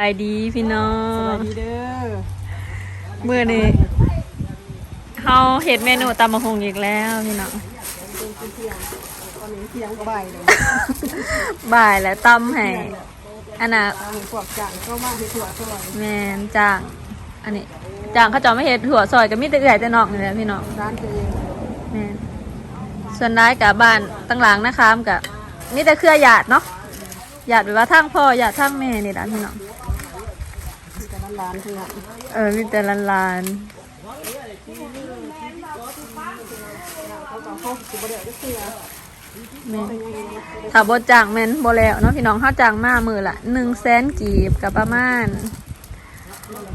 ไปดีพี่น้อสงวัสดีเด้อเมื่อนี้เฮาเห็ดเมนูตำมะฮงอีกแล้วพี่น้องตอนนี้เที่ยงก็บ่ายเลยบ่ายแล้วตำให้อันน่ะตามพวกจ่างก็มาที่ถั่วซอยแมนจ้างอันนี้จ้างเขาเจะไม่เห็ดถั่วซอยก็มีแต่เอื่อยแต่นอกนี่แหละพี่น้องร้านตัวเองแมนส่วนร้ายกับบ้านตั้งหลังนะคะกับนี่แต่เครือหยาดเนาะหยาดแบบว่าทั้งพ่อหยาดทั้งแม่นี่ละพี่น้องแต่ ร้านร้านคือเออมีแต่ลานลานเขาก็เขาสิบเดียวก็คือๆแม่นถ้าบจ้างแม่นบ่แล้วเนาะพี่น้องเขาจ้างมามือละหนึ่งแสนกีบกับประมาณ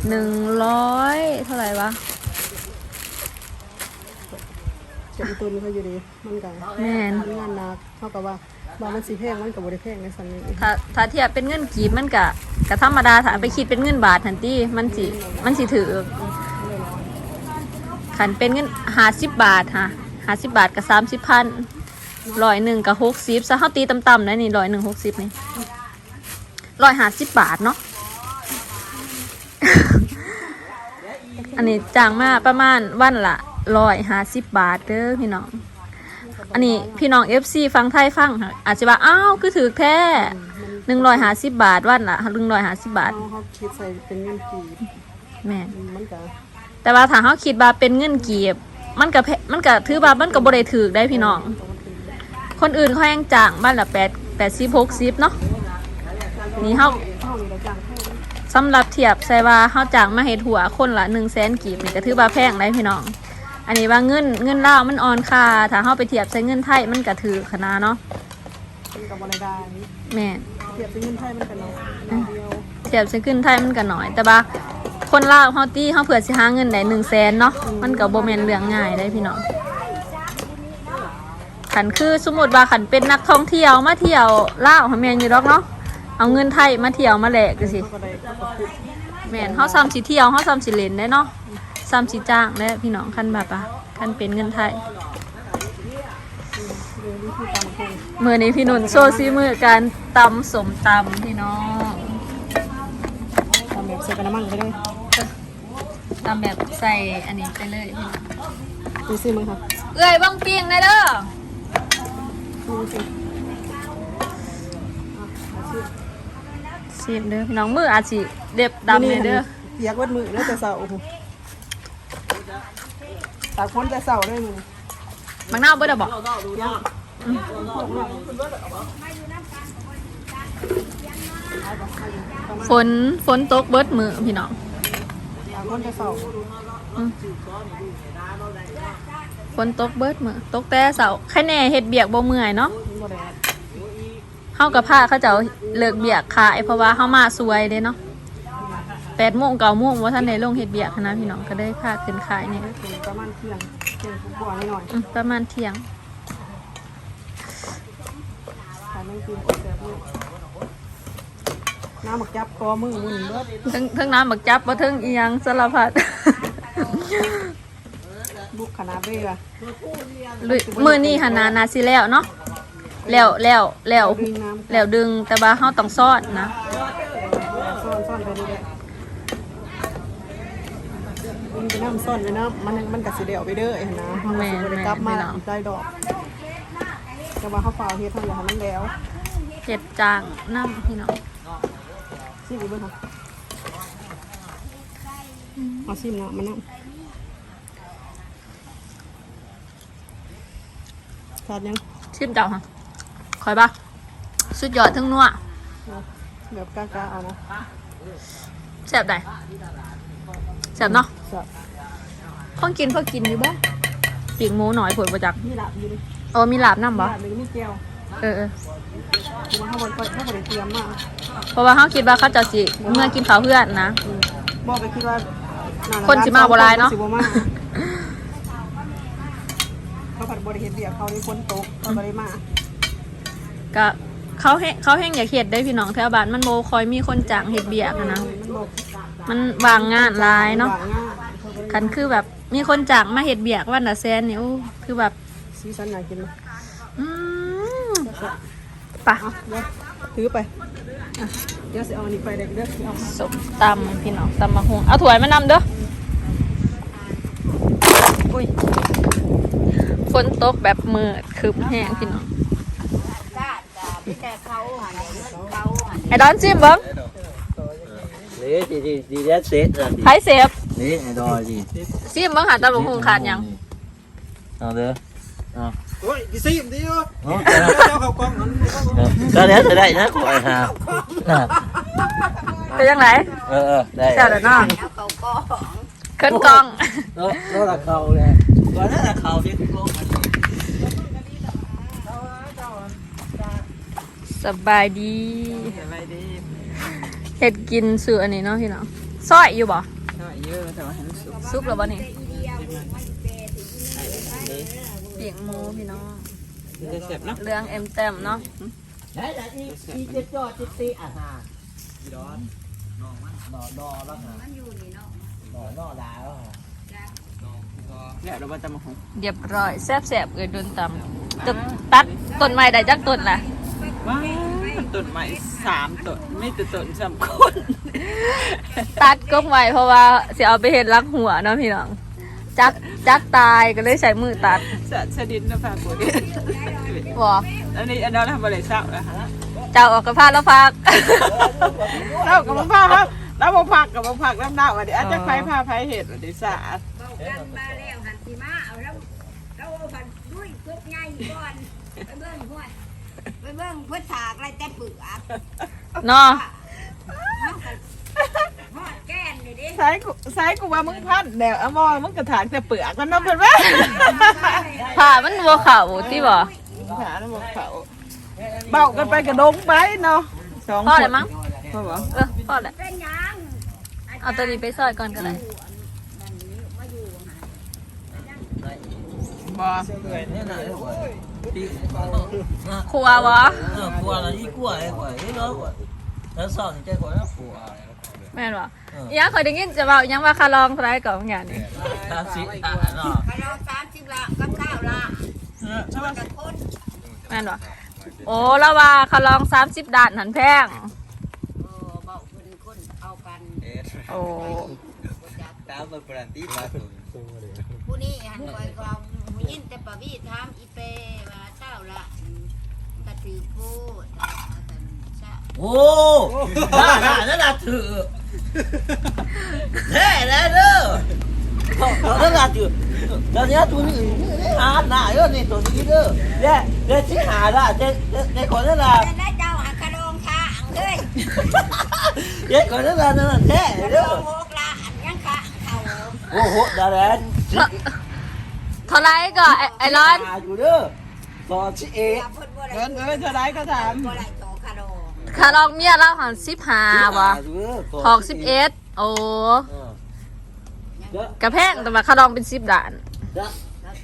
หนึ่งร้อยเท่าไหร่วะจะมีตัวนี้เขาอยู่ดีมันกันแม่น ทำงานหนักเท่ากับว่า บางมันสีแพงมันกับบริแพงในสันนี้ถ้าถ้าเทียบเป็นเงินกีบมันกะกะธรรมดาถ้าไปคิดเป็นเงินบาททันทีมันสิมันสิถือขันเป็นเงินหาสิบบาทค่ะหาสิบบาทกับสามสิบพันร้อยหนึ่งกับหกสิบซะเขาตีต่ำๆนะนี่ร้อยหนึ่งหกสิบนี่ร้อยหาสิบบาทเนาะอันนี้จ้างมาประมาณวันละร้อยหาสิบบาทเด้อพี่น้อง อันนี้พี่น้องเอฟซีฟังไทยฟังค่ะอาจจะว่าอ้าวคือถือแท้หนึ่งร้อยหาสิบบาทวันละหนึ่งร้อยหาสิบบาทเขาเขาคิดใส่เป็นเงินกีบแม่นมันก็แต่ว่าถ้าเขาคิดว่าเป็นเงินกีบ มันก็แพมันก็ถือว่ามันก็บ่ได้ถือได้พี่น้อง คนอื่นเขายังจ้างบ้านละแปดแปดสิบหกสิบเนาะนี่เขาเข้ามีกระจ่างเข้าสำหรับเทียบใส่ว่าเขาจ้างมาเฮ็ดหัวคนละหนึ่งแสนกีบนี่ก็ถือว่าแพงได้พี่น้อง อันนี้ว่าเงินเงินลาวมันอ่อนค่าถ้าเขาไปเทียบใส่เงินไทยมันก็ถือขนาดเนาะมันกับบริการแม่นเทียบเป็นเงินไทยมันกันเนาะเดียวเทียบใส่ขึ้นไทยมันก็น้อย แต่ว่าคนลาวเฮาตี้เฮาเผื่อสิหาเงินได้1 0 0 0 0แสนเนาะมันก็บ่แม่นเรื่องง่ายได้พี่น้องขันคือสมมติว่าขันเป็นนักท่องเที่ยวมาเที่ยวลาวเฮาแม่นอยู่ดอกเนาะเอาเงินไทยมาเที่ยวมาแลกจังซี่เขาก็ได้เขาก็พูดแม่นเฮาซ้ำสิเที่ยวเฮาซ้ำสิเล่นได้เนาะ ซ้ำสิจ้างได้พี่น้องคันแบบว่าคันเป็นเงินไทยเรื่องนี้คือตามคงมื้อนี้พี่นุ่นโซซีมือการตำสมตำพี่น้องทำแบบใส่กระมังไปเลยตำแบบใส่อันนี้ไปเลยพี่น้องดูซิมึงครับเอ้ยบ้องเปียงได้เด้อดูซิสิบเด้อพี่น้องมืออาจสิเด็บดำเลยเด้อเปียกวัดมือแล้วแต่เสาโอ้โห ตากคนแต่เสาได้มึงมังนาวเบิดอะบอกยังฝนฝนตกเบิดมือพี่น้องตากคนแต่เสาฝนตกเบิดมือตกแต่เสาแค่แน่เฮ็ดเบียกบ่เมื่อยเนาะบ่ได้เฮากับผ้าเขาเจ้าเลิกเบียกขายเพราะว่าเฮามาสวยเด้เนาะ แปดโมงเก้าโมงว่าท่านได้ลงเฮ็ดเบียกหั้นนะพี่น้องก็ได้ค่าขึ้นขายเนี่ยถึงประมาณเที่ยงเที่ยงกว่านิดหน่อยอืมประมาณเที่ยงขายไม่กินแบบนี้น้ำหมักจับคอมือมือหนึ่งเบิดทั้งทั้งน้ำบักจับบ่ทั้งอีหยังสารพัดบุกขนาดเบ้อะลุยมื้อนี้หันนานาสิแล้วเนาะแล้วแล้วแล้วดึงน้ำแล้วดึงแต่ว่าเฮาต้องซ่อนนะ ซ่อนซ่อนไปนี่แหละดึง ไปน้ำซ่อนไปน้ำมันมันกัดสีเดียวไปเด้อเห็นนะมันก็สิบ่ได้กลับมาใจดอก แต่ว่าเขาเฝ้าเฮ็ดทำอย่างนั้นแล้วเห็ดจางน้ำพี่น้องซิมอีกเบ้างค่ะเอาซิมนะมันน้ำขาดยังชิมเจ้าค่ะคอยปะสุดยอดทั้งนัวแบบกล้าๆเอานะแซ่บได้แซ่บเนาะ จะข้องกินเพื่อกินอยู่บ่ปีกหมูหน่อยผลประจักมีหลับอยู่ดิโอ้มีลาบน้ำมีบ่หลับหรือมีแก้วเออเออคือว่าเขาบริเขาบริเตรียมมากเพราะว่าเขาคิดว่าเขาจะสิเมื่อกินข้าวเพื่อนนะอืมบอกไปคิดว่าหคนสิมาบ่หลายเนาะคสิบ่มาเขาผัดบริเฮ็ดเดียเขาได้คนตกเขาก็ได้มาก็เขาแห้งเขาแห้งอยากเห็ดได้พี่น้องแถวบ้านมันโบคอยมีคนจ้างเห็ดเบียกอะนะมันบอกมันวางงานหลายเนาะ ว่ง่ายเขาก็ได้คันคือแบบ มีคนจ้างมาเห็ดเบียกวันละแสนนี่โอ้คือแบบสีสันน่ากินนะอืมปะอะเดี๋ยวถือไปอะเดี๋ยวสิเอาอันนี้ไปเด็กเด้อสิเอามาสมตำพี่น้องตำมะฮุงเอาถ้วยมานำเด้ออุ้ยฝนตกแบบมืดคืบแห้งพี่น้องไอ้ดอนซิมเบิ้ง Đấy thì đi đi đến xếp rồi thì ไผเส ฟ đấy này đòi gì ซิมเบิ้งหาตำมะฮุงขาดหยัง nào được โอ้ยดิซิมดิโอ Đó, เจ้า cái เขากล้องนั้น này. Cái đấy từ đây nó gọi hà เป็นยังไง ờ ờ แซ่บ đây แล้วเนาะขึ้นกล้อง đó nó là khâu này còn nó là khâu chứ không สบายดีเฮ็ดกินสื่ออันนี้เนาะพี่น้องซอยอยู่บ่ เยอะแต่ว่าเห็นสุกซุปแล้วบ่นี่เปียงหมูพี่น้องจะเสร็จเนาะเรื่องเอ็มแต้มเนาะ đấy là đi đi chết cho chết tị à hà đó nó đo đó hả nó nó đá đó hả แล้วเราจะมาหงเรียบร้อยแซ่บๆเอ้ยโดนตำตึกตัดต้นไม้ได้จักต้นล่ะว้า ต้นใหม่สามต้นไม่ต้นต้นสามคนตัดกกไว้เพราะว่าสิเอาไปเฮ็ดลักหัวเนาะพี่น้อง จักจักตายก็เลยใช้มือตัดสะสะดินนะพากูดิบ่อันนี้อันนั้นทำอะไรเศร้าแล้วฮะเจ้าออกกระพาแล้วพักเรากับมาพาครับเรามาพักกับมาพักน้ำหนาวอันนี้อาจจะไฟพาไฟเห็ดอันนี้สะอาดกันมาแล้วหันสิมาเอาแล้วแล้วเอาพันด้วยกบใหญ่ก่อนไปเบิ่งห้วยไป เบิ่งเพื่อถากอะไรแต่เปลือกเนาะหอดแก้นนี่ดิซ้ายกูซ้ายกูว่ามึงพันเดี๋ยวเอามองมึงกระถางแต่เปลือกมันน้ำเป็นไหมผ่ามันบัวขาวที่บ่ขาแล้วบอกเขาเบากันไปกระดงไปเนาะสองพ่อคเลยนมั้งพ่อบอกเออพ่อแหละเป็นหยังเอาตัวนี้ไปซอยก่อนก็ได้บอ thế này nó gọi đi ครัววะ ờ quả là đi quả này quả ấy nó quả nó sợ thì chơi quả nó quả แม่นบ่อีหยังเคยได้ยินจะเว้าอีหยังว่าคาลองเท่าไหร่ก่อนอย่างนี้ ta sĩ à nó ไปรอสามสิบละกับข้าวละมันกับคนแม่นบ่โอ้แล้วว่าคาลอง30ด่านหันแพงเออเบาคนคนเอากันโอ้ tám mươi phần tí ba tuổi ผู้นี้หันไปก็หู ยินแต่ปะวีถามอีเปว่าเช้าละกะตีพูดเช้า ô là là nó là thử thế đấy đó nó là thử đó nhá tôi nghĩ à lại đó này tôi nghĩ đó đây đây chỉ hà là đây đây còn nó là แต่ได้เจ้าหักกระโดงข้างเลย đây còn nó là nó là ก thế ระโดง đó หกละอันยังข้างเขา ô hộ đã đấy เท่าไหร่ก็ไอ้ไอ้ร้อน à chủ đó còn chị ế อย่าเพิ่นบ่ได้เงินเอ้ยเท่าไรก็ถามบ่ได้โตกระโดงคาลองเมียเราหัน15บ่ทอกสิบเอ็ดโอ้ đó กระแพงแต่ว่าคาลองเป็นสิบด่าน đó แล้ว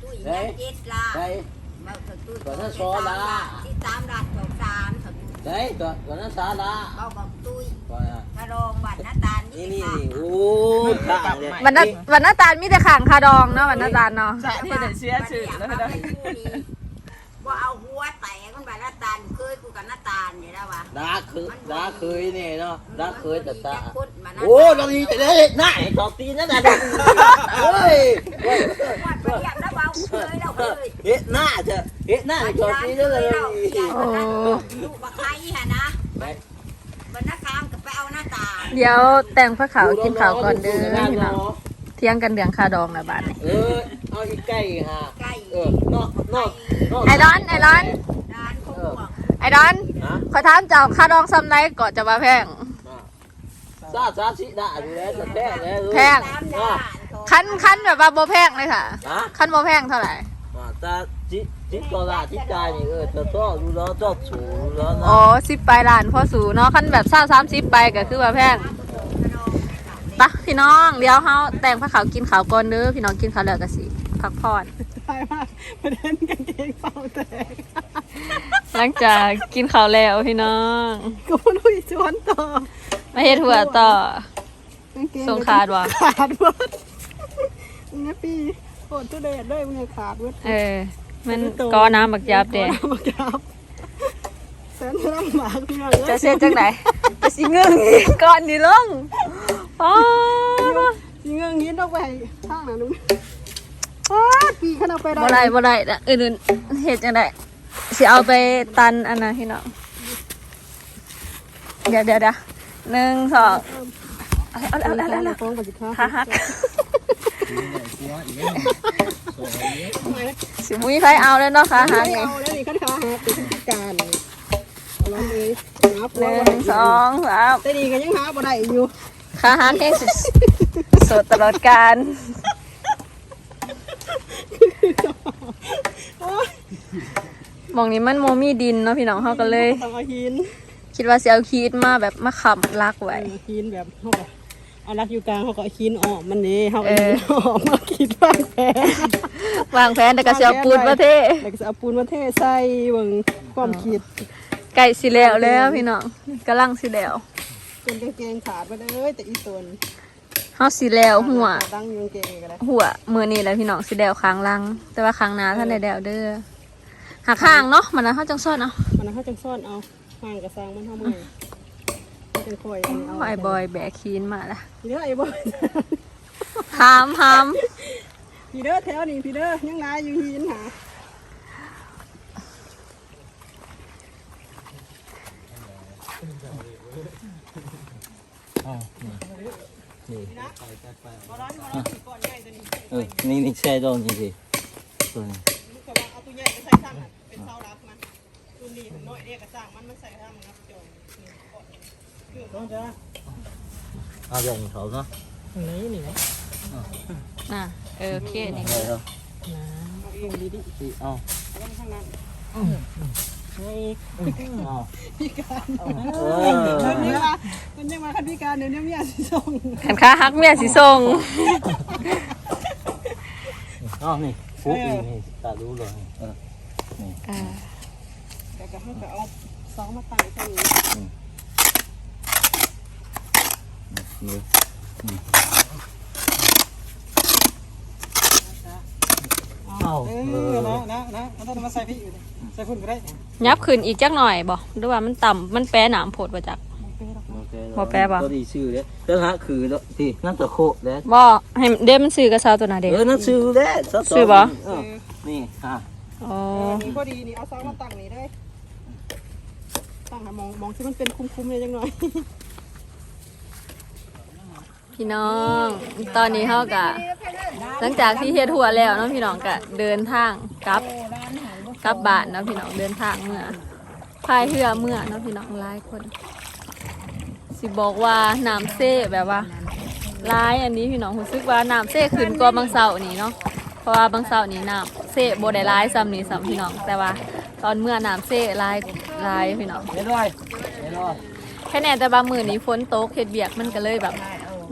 ตุ้ยยังเจ็ดละ đây มาถึงตุ้ยก่อนหน้าซอละที่ตามรัดของสามถึง đấy còn còn nó xa lá เขาบอกตุ้ย còn à กระโดงบัดหน้าตาลนี่นี่นี่ค่ะนี่โอ้ขาเนี่ยวันนั้นวันน้าตาลมีแต่ข่างคาดองเนาะวันน้าตาลเนาะสะที่ได้เสียชื่อแล้วบัดนะเนี้ยมาเป็นผู้ดีว่าเอาหัวแตกมันบัดหน้าตาลเคยกูกับหน้าตาลนี่แล้ววะ đá khơi đá khơi này nó đá khơi thật จะ ta พุดมาหน้า ô nó đi tới đây này cho tin nó là được ôi วัดไปอยากแล้วเบาเคยแล้วเคย hết nã chứ hết nã cho tin nó là โอ้ ลูกบักไอ้ฮะนะบั เอาหน้าตาลเดี๋ยวแต่งพระขาวกินขาวก่อนเด้อพี่น้องเที่ยงกันเดืองคาดองละบาทนี่ ừ ao ít cây hả ใกล้ ừ nó nó nó ไอ้ร้อนไอ้ร้อนร้านคงห่วงไอ้ร้อน hả ขอถามเจ้าคาดองซ้ำไรก่อนจะมาแพง xa xa chị đã rồi đấy thật thế đấy แพงตามด่านของคันคันแบบว่าโบแพงเลยค่ะ hả คันโบแพงเท่าไหร่ mà ta chỉ chỉ còn là chỉ cài này ừ cho to rồi đó cho chủ đó อ๋อ nó สิบปลายล้านพ่อสูเนาะคันแบบเศร้าสามสิบไปก็คือว่าแพงปะพี่น้องเดี๋ยวเฮาแต่งพระขาวกินขาวก่อนเด้อพี่น้องกินขาวแล้วก็สิพักผ่อนใช่มากประเด็นกางเกงเป่าแตกหลังจากกินข้าวแล้วพี่น้องก็ไม่รู้อีชวนต่อมาเฮ็ดหัวต่อกางเกงส่งขาดวะขาดเวิร์ดเนี่ยปีโอดตัวเดดด้วยมันเลยขาดเวิร์ดเออ มันก็น้ำบักยับเด้บักยับแสนลำบากพี่น้องจะเสียจังไหนจะสิเงื่งอีกก่อนนี่ลงอ๋อสิเงื่งหินออกไปทางนั้นนู้นอ้าปีขนาดไปบ่ได้บ่ได้ละอื่นๆเฮ็ดจังไดสิเอาไปตันอันน่ะพี่น้องเดี๋ยวเดี๋ยวเดี๋ยวหนึ่งสองเอาเอาเอาเอาเอาเอาฟ้องกับสิค้าขาหัก สิมุ้ยใครเอาเลยเนาะขาหักไม่นี่เอาแล้วนี่คันขาหักเป็นพิการเอาลองเลยหาหผัวนึ่บ่ได้งสองสามแต่ดีก็ยังหาบ่ได้อยู่ขาหักแห้งสุดสดตลอดการโอ้ยหมองนี้มันโมมีดินเนาะพี่น้องเขาก็เลย ต้องเอาหินคิดว่าสิเอาคีดมาแบบมาค้ำลักไว้เอาหินแบบเฮาก็ เอารักอยู่กลางเฮาก็เอาหินออกมันนี่เฮาก็เออหินออกมาคิดว่าแพ้วางแผนแต่ก็สิเอาปูนมาเทแล้วก็จะเอาปูนมาเทใส่เบิ่งความคิดไก่สิแล้วแล้วพี่น้องกำลังสิแล้วจนกางเกงขาดไปเลยแต่อีตนเฮาสิแล้วหัวดังอยู่กางเกงก็ได้หัวมือนี่แหล้วพี่น้องสิแล้วค้างลัง แต่ว่าค้างหนาท่านได้แล้วเด้อหักข้างเนาะมันนะเฮาจังซ่อนเอามันนะเขาจังซ่อนเอาห่างกับสร้างมันเท่าเมื่อยเขาจัง คอยอันนี้เอาไอ้บอยแบกคีนมาละพี่เด้อไอ้บอยหามหามพี่เด้อแถวนี้พี่เด้อยังนายอยู่หินหาเออนี่นี่แช่ดองจริงๆตัวนี้ลูกกระบะเอาตัวใหญ่ไปใส่ซ้ำเป็นเสารักมันตัวนี้มันน้อยเด็กกระสร้างมันมันใส่ซ้ำนะจง ต้องจ้าเอาอย่างเขาเนาะนี่นี่นะน่ะเออโอเคนี่เอาเอาลงดีดิที่เอาลงข้างนั้นเอาพี่การเอเดี๋ยวนี้อมามันยังมาคันพี่การเดี๋ยวนี้มีอาชีพส่งขันค้าฮักเมียสิส่งเอานี่ฟุ๊บนี่นี่ตารู้เลยเอออ่าแต่ก็ให้เอาสองมาตั้งตรงนี้ นี่เอาเออนะนะนะมันต้องมาใส่พี่อยู่ใส่ฝุ่นก็ได้ยับขึ้นอีกจักหน่อยบ่หรือว่ามันต่ำมันแปรหนามโผดบ่จักบ่แปลปะตัวดีชื่อเด้แล้วฮะคือแล้วที่นั่นตะโคแล้วบ่ให้เด้มันซื้อกระเซาตัวน่ะเด็ก เออนั่นชื่อแล้วชื่อบ่นี่ฮะอ๋อนี่พอดีนี่เอาซองมาตั้งนี่ได้ตั้งหามองมองที่มันเป็นคุ้มๆเลยจังหน่อย พี่น้อง ตอนนี้เฮากะหลังจากที่เฮ็ดหัวแล้วเนาะพี่น้องกะเดินทางกลับกลับบ้านเนาะพี่น้องเดินทางเมื่อพายเรือเมื่อเนาะพี่น้องหลายคน สิบอกว่าน้ำเซ่แบบว่าร้ายอันนี้พี่น้องรู้สึกว่าน้ำเซ่ขึ้นกว่าบางเสาร์นี่เนาะเพราะว่าบางเสาร์นี่น้ำเซ่บ่ได้ร้ายซ้ำนี่ซ้ำพี่น้องแต่ว่าตอนเมื่อน้ำเซ่ร้ายร้ายพี่น้องเรียบร้อยเรียบร้อยแค่แน่แต่บางมื้อนี้ฝนตกเฮ็ดเบียกมันก็เลยแบบ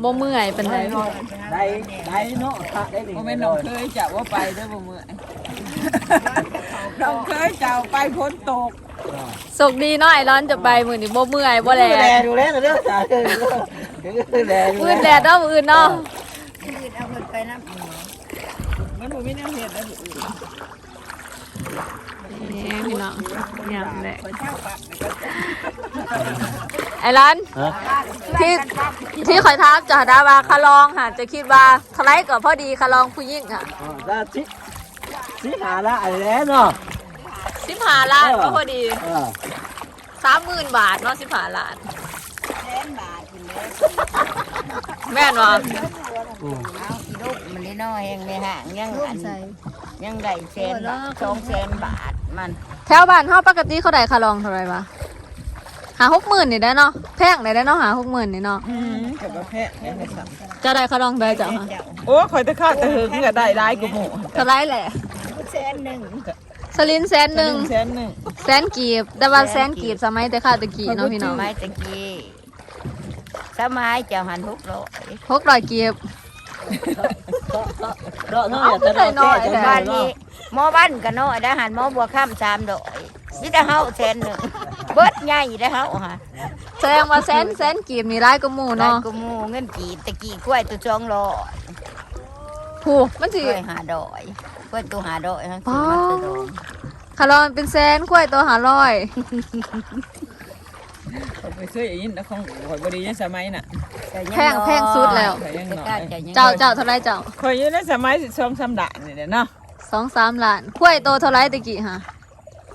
บ่เมื่อยปานใดได้ได้เนาะถ้าได้หนึ่งบ่แม่นน้องเคยจะว่าไปเด้อบ่เมื่อยน้องเคยจะไปพ้นตกโชคดีเนาะไอ้ร้อนจะไปมื้อนี้บ่เมื่อยบ่แลแลดูแลเด้อจ้าเด้อแลดูมื้อแลดเนาะมื้ออื่นเนาะคืนเอาเงินไปน้ำมันบ่มีแนวเฮ็ดได้อนี่ พี่น้องยามแหละไอ้ร้อนฮะที่ที่ข่อยทักจะดาว่าคาลองค่ะจะคิดว่าเทลายกับพอดีคาลองผู้ยิ่งค่ะได้สิสิหาละอะไรแล้วเนาะสิบห้าล้านก็พอดีเออสามหมื่นบาทเนาะสิบห้าล้านแสนบาทคุณแม่แม่นวะเอาอีลูกมันได้น้อยแหงในห่างยังอัน ยังได้แสนบาทสองแสนบาทมันแถวบ้านเฮาปกติเขาได้คาลองเท่าไหร่วะหาหกหมื่นนี่ได้เนาะแพงได้ได้เนาะหาหกหมื่นนี่เนาะกับประเภทแม่นสั่งจะได้คาลองได้จ้ะฮะโอ้ข่อยตะข้าตะหึงก็ได้หลายกว่าหมู่เท่าไรแหละแสนหนึ่งสลินแสนหนึ่งแสนหนึ่งแสนกีบ แต่ว่าแสนกีบสมัยแต่ข้าตะกี้เนาะพี่น้องไม้ตะกี้สมัยเจ้าหันทุกโลกหกร้อยกีบ เนาะเนาะอย่าจะน้อยบ้านนี้หมอบ้านก็น้อยได้หันหมอบัวข้ามสามดอกมิได้เฮาแสนหนึ่งเบิดใหญ่ได้เฮาฮะแสดงว่าแสนแสนกีบนี่ร้ายก็หมู่ได้เนาะกูมูเงินกีบตะกี้กล้วยตัวจองรอผู้มันกสิล้วยหาดอยกล้วยตัวหาดอยฮะคือมันตัวดองคารอนเป็นแสนกล้วยตัวหาร้อย เขาไปซื้ออย่างนี้นะของข่อยบดีในสมัยน่ะแพงแพงสุดแล้ว ข่อยยังน้อกล้ายจะยังเจ้าเจ้าเท่าไรเจ้าข่อยอยู่ในสมัยสิช่องสำดานนี่แหละเนาะสองสามล้านกล้วยตัวเท่าไรตะกี้ฮะ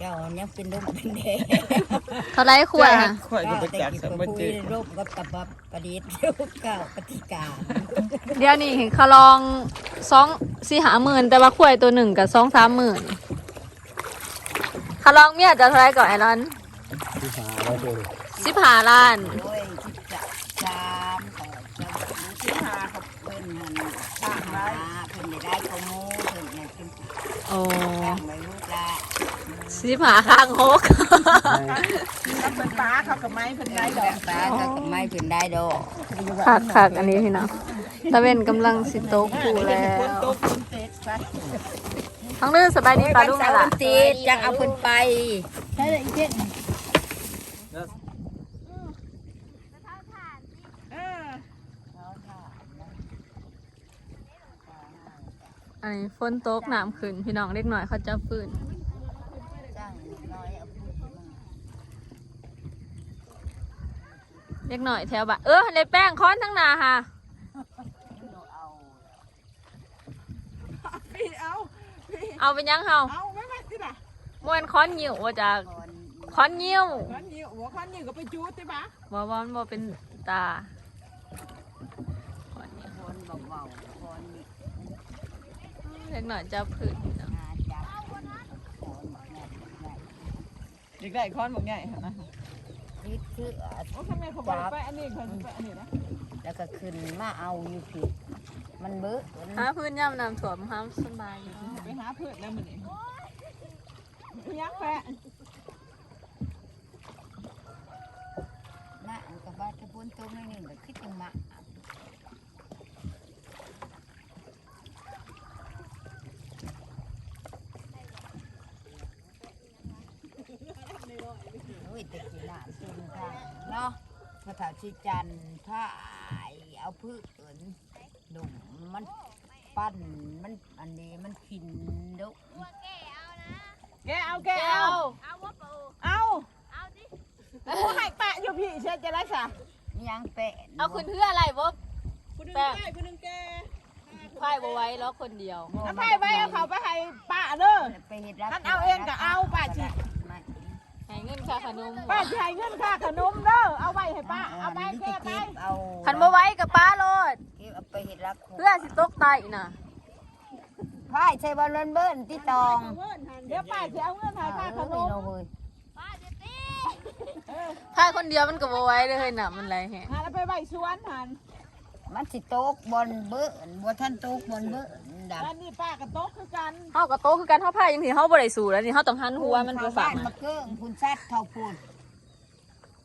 เจ้ายังเป็นลูกเป็นเด็เท่าไรกล้วยฮะข่อยก็ไปจักสมบูรคุณ์ยรูปกับตับบับประดิษฐ์รูปเก่าปฏิกาเดี๋ยวนี้เห็นคารองสองสี่หาหมื่นแต่ว่ากล้วยตัวหนึ่งกับสองสามหมื่นคารองเมียจะเท่าไรก่อนไอรอนสิ บหาล้านโอ้ยที่จะชามต่อจะรู้ที่หาเขาเพิ่นหันสร้างมาเพิ่นได้ได้ข้อมูลเพิ่นเนี่ยเพิ่นโอ้สร้างไว้ลูกละสิบหาข้างหกเขาเป็นป้าเขากับไม้เพิ่นได้ดอกตาก็กับไม้เพิ่นได้ดอกคักคักอันนี้พี่น้องตะเวนกำลังสิโตกผูแล้วคนตกคนเตะซะทั้งเรื่องสบายดีปลาดุ้งอะไรล่ะตีจังเอาเพิ่นไปเอ อันนี้ฝนตกน้ำขึ้นพี่น้องเล็กหน่อยเขาจะฟื้นจ้างน้อยเอาพูดมาเล็กหน่อยแถวบ้านเออเลยแป้งค้อนทั้งหนาค่ะพี่เอาเอาเป็นยังเฮาเอาไม่ไม่สิล่ะมวนค้อนยิ้วว่าจากค้อนยิ้วคันนี้หัวคันนี้ก็ไปจูดใช่ปะบ่บ่มันบ่เป็นตาค้อนยิ้ว คนเบาๆคนนี่ เล็กหน่อยจะพื้นพี่น้องหาจับคนแม่แม่อยากได้ค้อนบอกง่ายนะยึดเสื้อโอ้ทำไมเขาบอกไปอันนี้เขาจะไปอันนี้นะแล้วก็ขึ้นมาเอาอยู่ผิด มันเบื้อหาพื้นย่ำน้ำถ่วมห้ามสบายอยู่ไปหาเพื่อนแล้วมันนี่ยักษ์แปะหน้าอันกับบ้านจะพ้นตรงนี้หนึ่งก็คิดจังมาโอ้ยแต่กีฬาสุนทางเนาะ พระถาชิจันทร์ถ้าเอาพืชเอินดุ่มมันปั้นมันอันนี้มันพินดุแกเอาแกเอาเอาผู้ให้แปะอยู่พี่เชื่อจะไรสะยังเปะเอาขึ้นเพื่ออะไรบ่คุณนึงแกคุณนึงแกควายบ่ไว้แล้วคนเดียวเอาไปไปเอาเขาไปให้ป้าเด้อไปเห็ดรักท่านเอาเองก็เอาป้าจิไม่ให้ เงินค่าขนมป้าจะให้เงินค่าขนมเด้อเอาไว้ให้ป้าเอาไปแค่ไปเอาคันบ่ไว้กับป้าโลดเก็บเอาไปเห็ดรักเพื่อสิตกไตน่ะพายใช้บอลเล่นเบิ้ลที่ตองเดี๋ยวป้าจะเอาเงินให้ค่าขนมเฮ้ยถ้าคนเดียวมันก็บ่ไหว้เลยเฮ้ยน่ะมันไรแฮะหาแล้วไปไหว้สวนหันมันสิโต๊กบอลเบิ้ลบัวท่านโต๊กบอลเบิ้ล ดับอันนี้ป้ากับโต๊ะคือกันเฮาก็โตคือกันเฮาพายจังซี่เฮาบ่ได้สู้แล้วนี่เฮาต้องหันหัวมันไปฝั่งมาน่ะเกิ้งคุณซัดเท่าพูด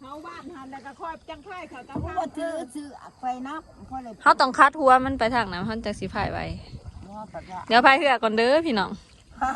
เฮาบ้านหันแล้วก็คอยจังไข่เขาตะผู้พาว่าซื้อซื้อไปนับเพราะเลยเฮาต้องคัดหัวมันไปทางนั้นเฮาจังสิพายไว้ว่าแบบว่าเดี๋ยวพายเรือก่อนเด้อพี่น้องพาย